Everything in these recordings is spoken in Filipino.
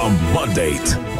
The Mandate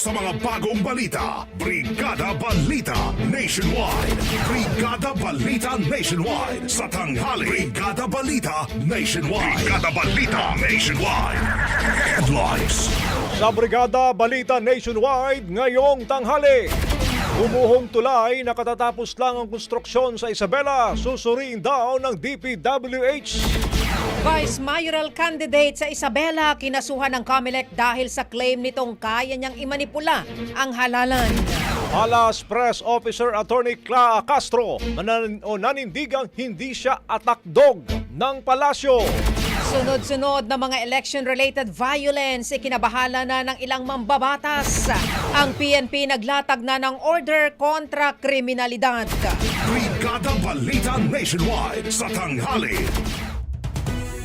Sa mga bagong balita. Brigada Balita Nationwide. Brigada Balita Nationwide. Sa tanghali. Brigada Balita Nationwide. Brigada Balita Nationwide. Headlines. Sa Brigada Balita Nationwide ngayong tanghali. Umuhong tulay na katatapos lang ang konstruksyon sa Isabela, susuriin daw ng DPWH. Vice Mayoral candidate sa Isabela kinasuhan ng COMELEC dahil sa claim nitong kaya niyang imanipula ang halalan. Alas Press Officer Attorney Cla Castro manan o nanindigang hindi siya attack dog ng palasyo. Sunod-sunod na mga election-related violence ikinabahala na ng ilang mambabatas. Ang PNP naglatag na ng order kontra kriminalidad. Brigada Balita Nationwide. Sa tanghali.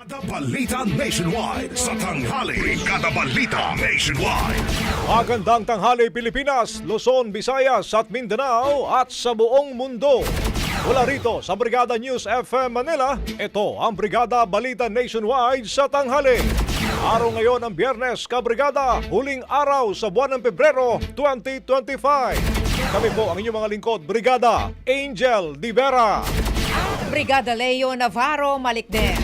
Brigada Balita Nationwide. Sa tanghali. Brigada Balita Nationwide. Magandang tanghali Pilipinas, Luzon, Visayas at Mindanao at sa buong mundo. Mula rito sa Brigada News FM Manila, ito ang Brigada Balita Nationwide sa tanghali. Araw ngayon ang Biyernes, Kabrigada, huling araw sa buwan ng Pebrero 2025. Kami po ang inyong mga lingkod, Brigada Angel Di Vera. Brigada Leo Navarro Malikden.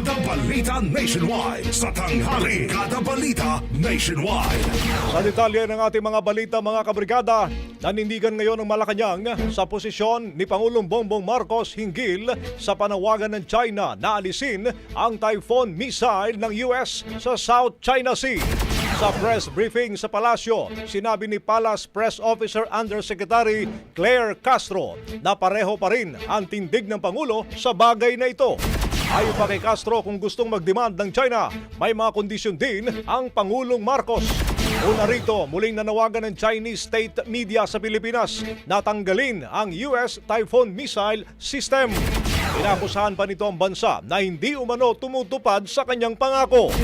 Brigada Balita Nationwide sa tanghali. Brigada Balita Nationwide. Sa detalye ng ating mga balita mga kabrigada, nanindigan ngayon ng Malacanang sa posisyon ni Pangulong Bongbong Marcos hinggil sa panawagan ng China na alisin ang Typhoon missile ng US sa South China Sea. Sa press briefing sa palasyo, sinabi ni Palace Press Officer Undersecretary Claire Castro na pareho pa rin ang tindig ng Pangulo sa bagay na ito. Ayon pa kay Castro kung gustong mag-demand ng China, may mga kondisyon din ang Pangulong Marcos. Una rito, muling nanawagan ng Chinese state media sa Pilipinas na tanggalin ang US Typhoon missile system. Inakusahan pa nito ang bansa na hindi umano tumutupad sa kanyang pangako.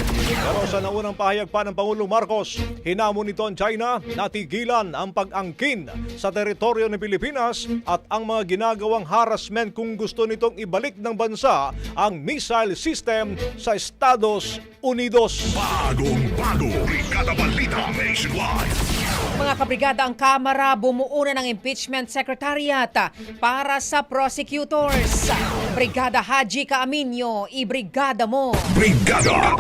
Pero sa naunang pahayag pa ng Pangulong Marcos, hinamon nito ang China na tigilan ang pag-angkin sa teritoryo ng Pilipinas at ang mga ginagawang harassment kung gusto nitong ibalik ng bansa ang missile system sa Estados Unidos. Bagong bago. Brigada Balita Nationwide. Mga kabrigada, ang Kamara bumuo na ng Impeachment Secretariat para sa prosecutors. Brigada Haji Kaaminyo, ibrigada mo. Brigada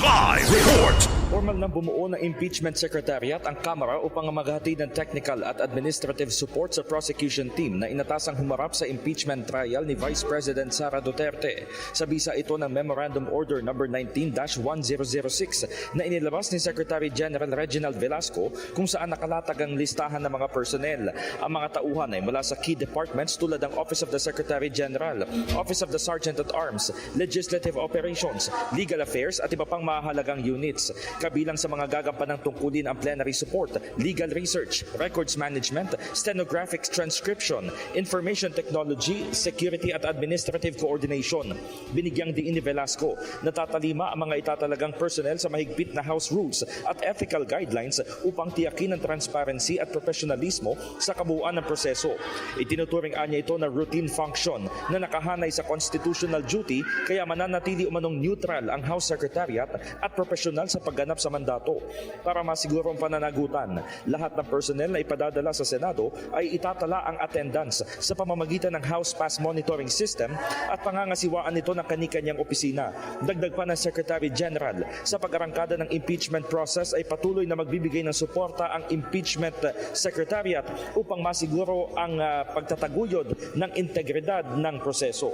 Live Report. Formal na bumuo ng impeachment secretariat ang Kamara upang maghatid ng technical at administrative support sa prosecution team na inatasang humarap sa impeachment trial ni Vice President Sara Duterte. Sa bisa ito ng Memorandum Order No. 19-1006 na inilabas ni Secretary General Reginald Velasco kung saan nakalatag ang listahan ng mga personnel. Ang mga tauhan ay mula sa key departments tulad ng Office of the Secretary General, Office of the Sergeant at Arms, Legislative Operations, Legal Affairs at iba pang mahalagang units. Kabilang sa mga gagampanang tungkulin ang plenary support, legal research, records management, stenographic transcription, information technology, security at administrative coordination. Binigyang diin ni Velasco na tatalima ang mga itatalagang personnel sa mahigpit na House rules at ethical guidelines upang tiyakin ang transparency at profesionalismo sa kabuuan ng proseso. Itinuturing anya ito na routine function na nakahanay sa constitutional duty kaya mananatili umanong neutral ang House Secretariat at profesional sa pagganap sa mandato. Para masiguro ang pananagutan, lahat ng personnel na ipadadala sa Senado ay itatala ang attendance sa pamamagitan ng House Pass Monitoring System at pangangasiwaan nito ng kanikanyang opisina. Dagdag pa ng Secretary General, sa pag-arangkada ng impeachment process ay patuloy na magbibigay ng suporta ang Impeachment Secretariat upang masiguro ang ah, pagtataguyod ng integridad ng proseso.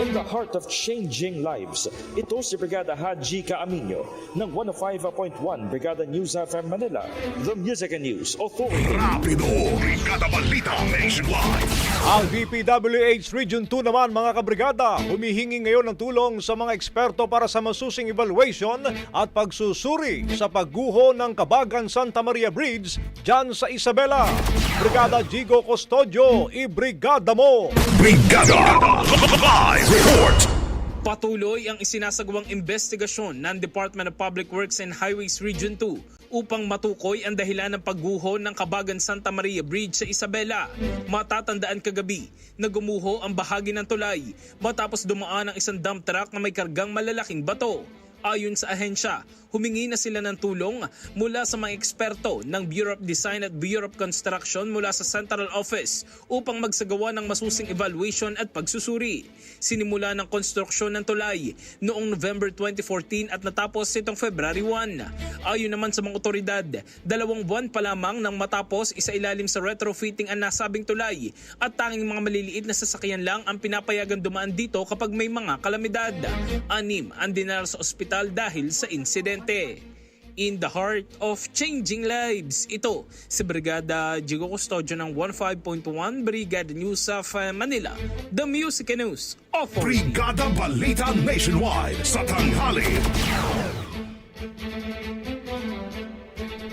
In the heart of changing lives, ito si Brigada Haji Kaaminyo ng 105.1 Brigada News FM Manila, The Music and News Authority. Rapido. Brigada Balita Nationwide. Ang DPWH Region 2 naman mga kabrigada, humihingi ngayon ng tulong sa mga eksperto para sa masusing evaluation at pagsusuri sa pagguho ng Kabagan Santa Maria Bridge dyan sa Isabela. Brigada Jigo Custodio, ibrigada mo! Brigada Live Report. Patuloy ang isinasagawang investigasyon ng Department of Public Works and Highways Region 2 upang matukoy ang dahilan ng pagguho ng Kabagan Santa Maria Bridge sa Isabela. Matatandaan kagabi na gumuho ang bahagi ng tulay matapos dumaan ang isang dump truck na may kargang malalaking bato. Ayon sa ahensya, humingi na sila ng tulong mula sa mga eksperto ng Bureau of Design at Bureau of Construction mula sa Central Office upang magsagawa ng masusing evaluation at pagsusuri. Sinimula ng konstruksyon ng tulay noong November 2014 at natapos itong February 1. Ayon naman sa mga otoridad, dalawang buwan pa lamang nang matapos isa ilalim sa retrofitting ang nasabing tulay at tanging mga maliliit na sasakyan lang ang pinapayagan dumaan dito kapag may mga kalamidad. Anim ang dinala sa ospital dahil sa insidente. In the heart of changing lives, ito si Brigada Jigo Custodio ng 15.1 Brigada News of uh, Manila, The Music and News Authority. Brigada Balita Nationwide sa tanghali.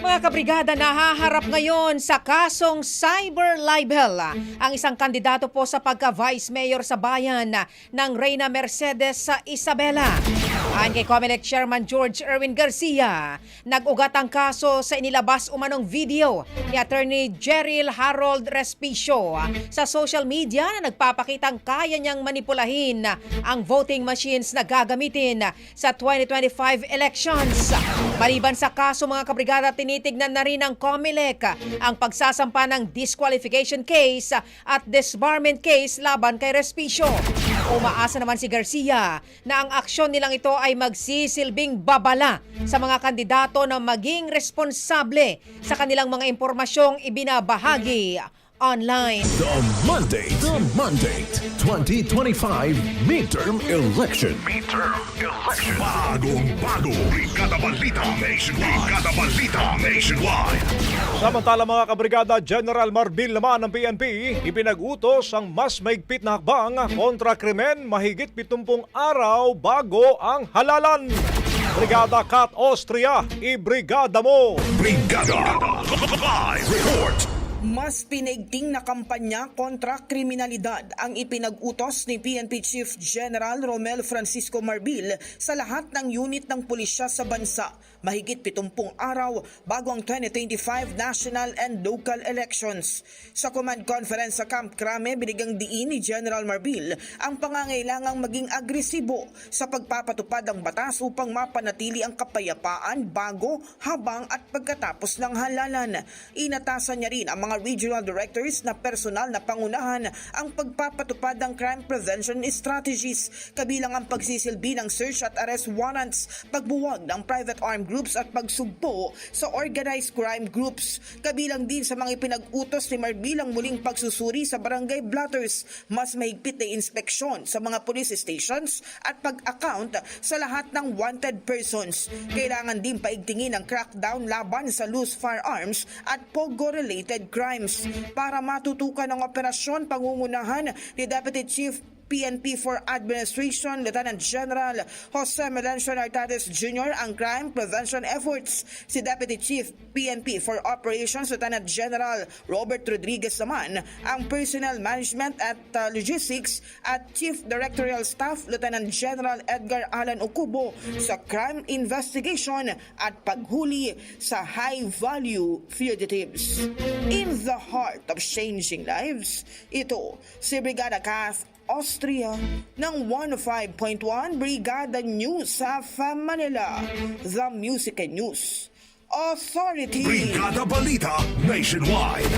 Mga kabrigada, nahaharap ngayon sa kasong cyber libel ang isang kandidato po sa pagka-vice mayor sa bayan ng Reyna Mercedes sa Isabela. Ayon kay Comelec Chairman George Erwin Garcia, nag-ugat ang kaso sa inilabas umanong video ni Attorney Jeril Harold Respicio sa social media na nagpapakitang kaya niyang manipulahin ang voting machines na gagamitin sa 2025 elections. Maliban sa kaso mga kabrigada, tinitignan na rin ng COMELEC ang pagsasampa ng disqualification case at disbarment case laban kay Respicio. Umaasa naman si Garcia na ang aksyon nilang ito ay magsisilbing babala sa mga kandidato na maging responsable sa kanilang mga impormasyong ibinabahagi online. The Mandate, The Mandate 2025 Midterm Election. Midterm election. Bagong bago. Brigada Balita Nationwide. Brigada Balita Nationwide. Samantala mga kabrigada, General Marbil naman ng PNP, ipinag-utos ang mas maigpit na hakbang kontra krimen mahigit 70 araw bago ang halalan. Brigada Kat Austria, ibrigada mo! Brigada. Live report. Mas pinaigting na kampanya kontra kriminalidad ang ipinag-utos ni PNP Chief General Romel Francisco Marbil sa lahat ng unit ng pulisya sa bansa mahigit 70 araw bago ang 2025 national and local elections. Sa command conference sa Camp Crame, binigang diin ni General Marbil ang pangangailangang maging agresibo sa pagpapatupad ng batas upang mapanatili ang kapayapaan bago, habang at pagkatapos ng halalan. Inatasan niya rin ang mga regional directors na personal na pangunahan ang pagpapatupad ng crime prevention strategies kabilang ang pagsisilbi ng search at arrest warrants, pagbuwag ng private armed groups at pagsugpo sa organized crime groups. Kabilang din sa mga ipinag-utos ni Marbilang muling pagsusuri sa barangay blotters, mas mahigpit na inspeksyon sa mga police stations at pag-account sa lahat ng wanted persons. Kailangan din paigtingin ang crackdown laban sa loose firearms at pogo-related crimes para matutukan ang operasyon pangungunahan ni Deputy Chief PNP for Administration Lieutenant General Jose Melencio Nartates Jr. ang crime prevention efforts. Si Deputy Chief PNP for Operations Lieutenant General Robert Rodriguez naman ang personnel management at uh, logistics at Chief Directorial Staff Lieutenant General Edgar Alan Okubo sa crime investigation at paghuli sa high-value fugitives. In the heart of changing lives, ito si Brigada Kath Austria ng 105.1 Brigada News sa Manila, The Music and News Authority. Brigada Balita Nationwide.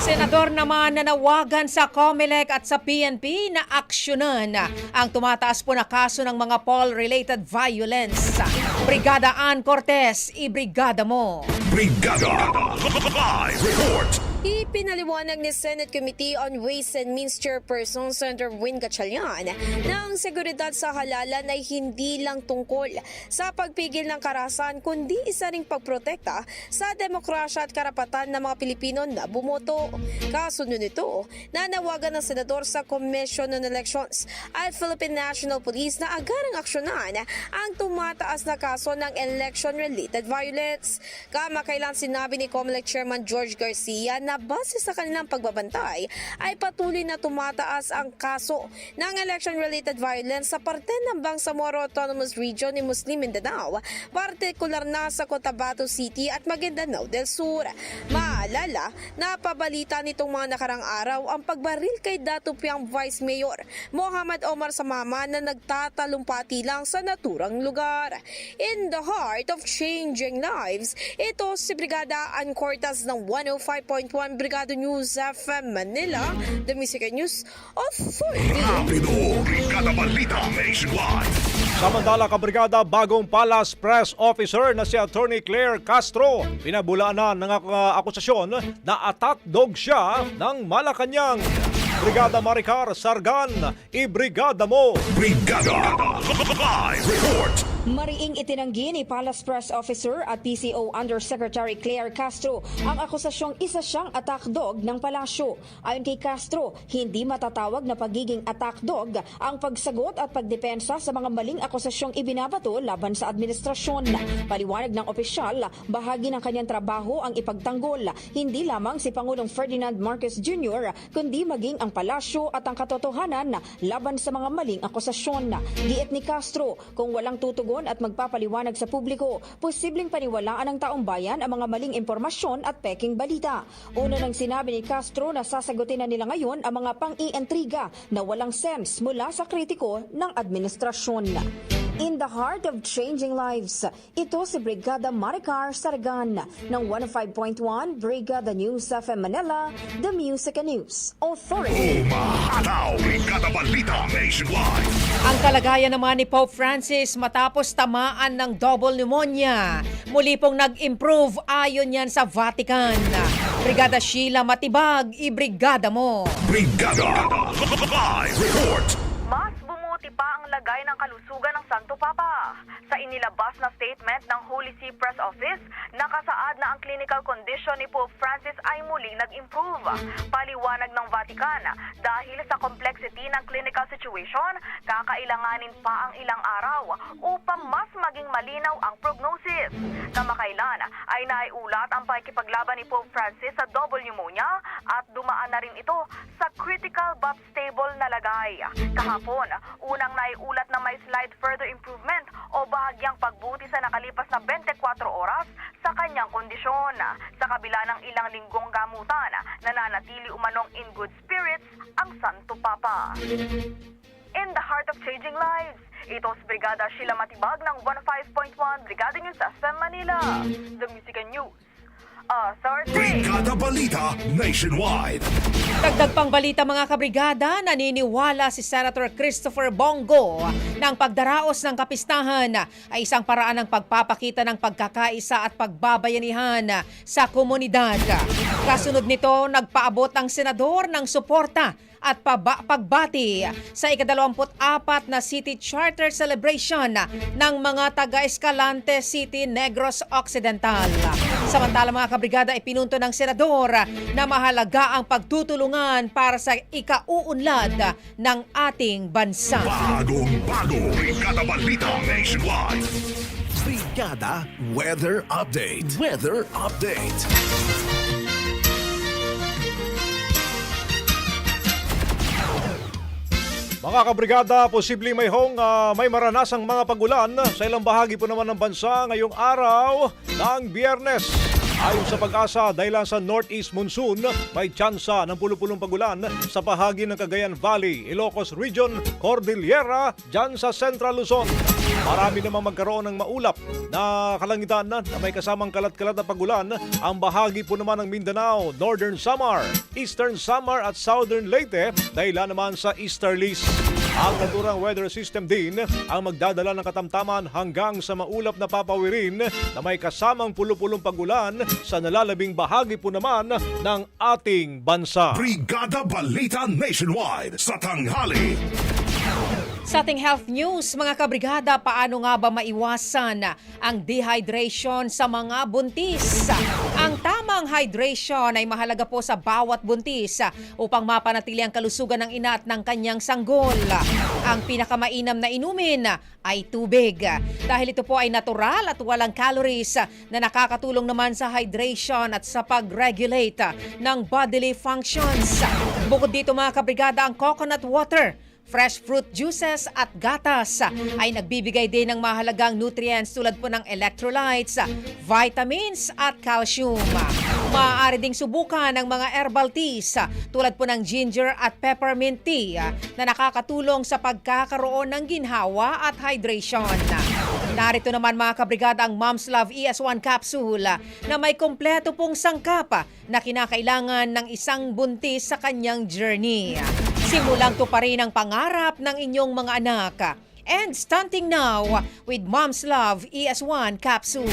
Senador naman nanawagan sa COMELEC at sa PNP na aksyonan ang tumataas po na kaso ng mga poll-related violence. Brigada Ann Cortez, ibrigada mo. Brigada. Live report. Ipinaliwanag ni Senate Committee on Ways and Means Chairperson Senator Win Gatchalian na ang seguridad sa halalan ay hindi lang tungkol sa pagpigil ng karahasan kundi isa ring pagprotekta sa demokrasya at karapatan ng mga Pilipino na bumoto. Kasunod nito, nanawagan ng senador sa Commission on Elections at Philippine National Police na agarang aksyonan ang tumataas na kaso ng election-related violence. Kamakailan sinabi ni COMELEC Chairman George Garcia na base sa kanilang pagbabantay ay patuloy na tumataas ang kaso ng election-related violence sa parte ng Bangsamoro Autonomous Region ni Muslim Mindanao, partikular na sa Cotabato City at Maguindanao del Sur. Maalala, napabalita nitong mga nakarang araw ang pagbaril kay Datupiang Vice Mayor Muhammad Omar Samama na nagtatalumpati lang sa naturang lugar. In the heart of changing lives, ito si Brigada Ann Cortas ng 105.1 Brigada News FM Manila, The Music News Authority. Rapido. Brigada Balita Nationwide. Samantala kabrigada, bagong Palace Press Officer na si Attorney Claire Castro, pinabulaan na ng uh, akusasyon na attack dog siya ng Malacanang. Brigada Maricar Sargan, ibrigada mo! Brigada Live Report. Mariing itinanggi ni Palace Press Officer at PCO Undersecretary Claire Castro ang akusasyong isa siyang attack dog ng palasyo. Ayon kay Castro, hindi matatawag na pagiging attack dog ang pagsagot at pagdepensa sa mga maling akusasyong ibinabato laban sa administrasyon. Paliwanag ng opisyal, bahagi ng kanyang trabaho ang ipagtanggol, hindi lamang si Pangulong Ferdinand Marcos Jr., kundi maging ang palasyo at ang katotohanan laban sa mga maling akusasyon. Giit ni Castro, kung walang tutugon at magpapaliwanag sa publiko, posibleng paniwalaan ng taong bayan ang mga maling impormasyon at peking balita. Una nang sinabi ni Castro na sasagutin na nila ngayon ang mga pang-iintriga na walang sense mula sa kritiko ng administrasyon. In the heart of changing lives, ito si Brigada Maricar Sargan ng 105.1 Brigada News FM Manila, The Music and News Authority. Umahataw. Brigada Balita Nationwide. Ang kalagayan naman ni Pope Francis matapos tamaan ng double pneumonia. Muli pong nag-improve ayon yan sa Vatican. Brigada Sheila Matibag, ibrigada mo. Brigada Live Report. Mas bumuti pa ang lagay ng kalusugan Santo Papa. Sa inilabas na statement ng Holy See Press Office, nakasaad na ang clinical condition ni Pope Francis ay muling nag-improve. Paliwanag ng Vatican, dahil sa complexity ng clinical situation, kakailanganin pa ang ilang araw upang mas maging malinaw ang prognosis. Kamakailan ay naiulat ang pakikipaglaban ni Pope Francis sa double pneumonia at dumaan na rin ito sa critical but stable na lagay. Kahapon, unang naiulat na may slight further improvement o bahagyang pagbuti sa nakalipas na 24 oras sa kanyang kondisyon. Sa kabila ng ilang linggong gamutan, nananatili umanong in good spirits ang Santo Papa. In the heart of changing lives, ito si Brigada Sheila Matibag ng 15.1 Brigada News FM Manila. The Music and News Authority. Brigada Balita Nationwide. Dagdag pang balita mga kabrigada, naniniwala si Senator Christopher Bongo na ang pagdaraos ng kapistahan ay isang paraan ng pagpapakita ng pagkakaisa at pagbabayanihan sa komunidad. Kasunod nito, nagpaabot ang senador ng suporta at paba- pagbati sa ikadalawamput-apat na City Charter Celebration ng mga taga-Escalante City, Negros Occidental. Samantala mga kabrigada, ipinunto ng senador na mahalaga ang pagtutulungan para sa ikauunlad ng ating bansa. Bagong bago. Brigada Balita Nationwide. Brigada Weather Update. Weather Update. Mga kabrigada, posibleng may hong ah, may maranasang mga pagulan sa ilang bahagi po naman ng bansa ngayong araw ng biyernes. Ayon sa pag-asa, dahil sa northeast monsoon, may tsansa ng pulupulong pagulan sa bahagi ng Cagayan Valley, Ilocos Region, Cordillera, dyan sa Central Luzon. Marami namang magkaroon ng maulap na kalangitan na may kasamang kalat-kalat na pagulan ang bahagi po naman ng Mindanao, Northern Samar, Eastern Samar at Southern Leyte dahil naman sa easterlies. Ang naturang weather system din ang magdadala ng katamtaman hanggang sa maulap na papawirin na may kasamang pulupulong pagulan sa nalalabing bahagi po naman ng ating bansa. Brigada Balita Nationwide sa tanghali. Sa ating health news, mga kabrigada, paano nga ba maiwasan ang dehydration sa mga buntis? Ang tamang hydration ay mahalaga po sa bawat buntis upang mapanatili ang kalusugan ng ina at ng kanyang sanggol. Ang pinakamainam na inumin ay tubig. Dahil ito po ay natural at walang calories na nakakatulong naman sa hydration at sa pag-regulate ng bodily functions. Bukod dito mga kabrigada, ang coconut water Fresh fruit juices at gatas ay nagbibigay din ng mahalagang nutrients tulad po ng electrolytes, vitamins at calcium. Maaari ding subukan ng mga herbal teas tulad po ng ginger at peppermint tea na nakakatulong sa pagkakaroon ng ginhawa at hydration. Narito naman mga kabrigada ang Mom's Love ES1 capsule na may kompleto pong sangkap na kinakailangan ng isang buntis sa kanyang journey. Simulang to pa rin ang pangarap ng inyong mga anak. And stunting now with Mom's Love ES1 capsule.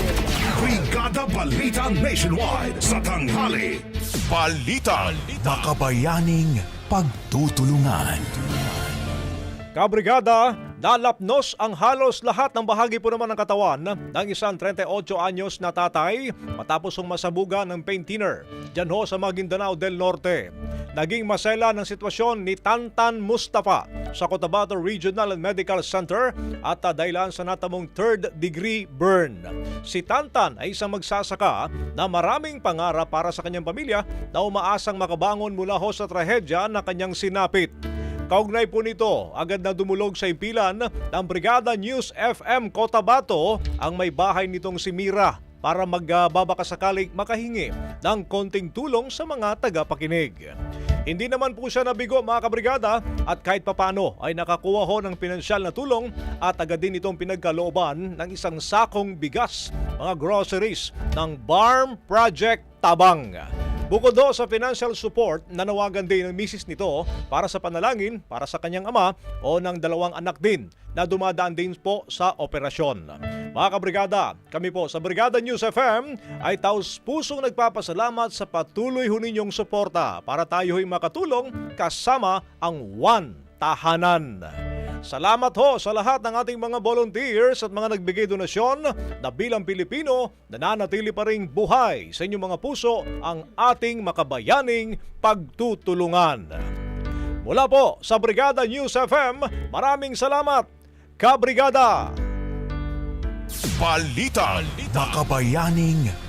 Brigada Balita Nationwide sa tanghali. Balita. Makabayaning pagtutulungan. Kabrigada, nalapnos ang halos lahat ng bahagi po naman ng katawan ng isang 38 anyos na tatay matapos ang masabuga ng pain thinner dyan ho sa Maguindanao del Norte. Naging masela ng sitwasyon ni Tantan Mustafa sa Cotabato Regional Medical Center at ah, dahilan sa natamong third degree burn. Si Tantan ay isang magsasaka na maraming pangarap para sa kanyang pamilya na umaasang makabangon mula ho sa trahedya na kanyang sinapit. Kaugnay po nito, agad na dumulog sa impilan ng Brigada News FM Cotabato ang may bahay nitong si Mira para magbabakasakaling makahingi ng konting tulong sa mga tagapakinig. Hindi naman po siya nabigo mga kabrigada at kahit papano ay nakakuha ho ng pinansyal na tulong at agad din itong pinagkalooban ng isang sakong bigas, mga groceries ng Barm Project Tabang. Bukod do sa financial support, nanawagan din ng misis nito para sa panalangin para sa kanyang ama o ng dalawang anak din na dumadaan din po sa operasyon. Mga kabrigada, kami po sa Brigada News FM ay taos pusong nagpapasalamat sa patuloy ho ninyong suporta para tayo ay makatulong kasama ang One Tahanan. Salamat ho sa lahat ng ating mga volunteers at mga nagbigay donasyon na bilang Pilipino nananatili pa ring buhay sa inyong mga puso ang ating makabayaning pagtutulungan. Mula po sa Brigada News FM, maraming salamat, Kabrigada! Balita. Makabayaning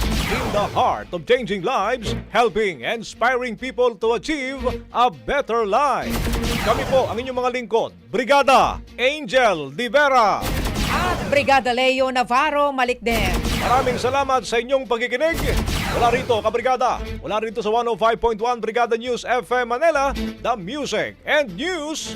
In the heart of changing lives, helping and inspiring people to achieve a better life. Kami po ang inyong mga lingkod, Brigada Angel Divera. At Brigada Leo Navarro Malikden. Maraming salamat sa inyong pagkikinig. Wala rito, kabrigada. Wala rito sa 105.1 Brigada News FM Manila, the Music and News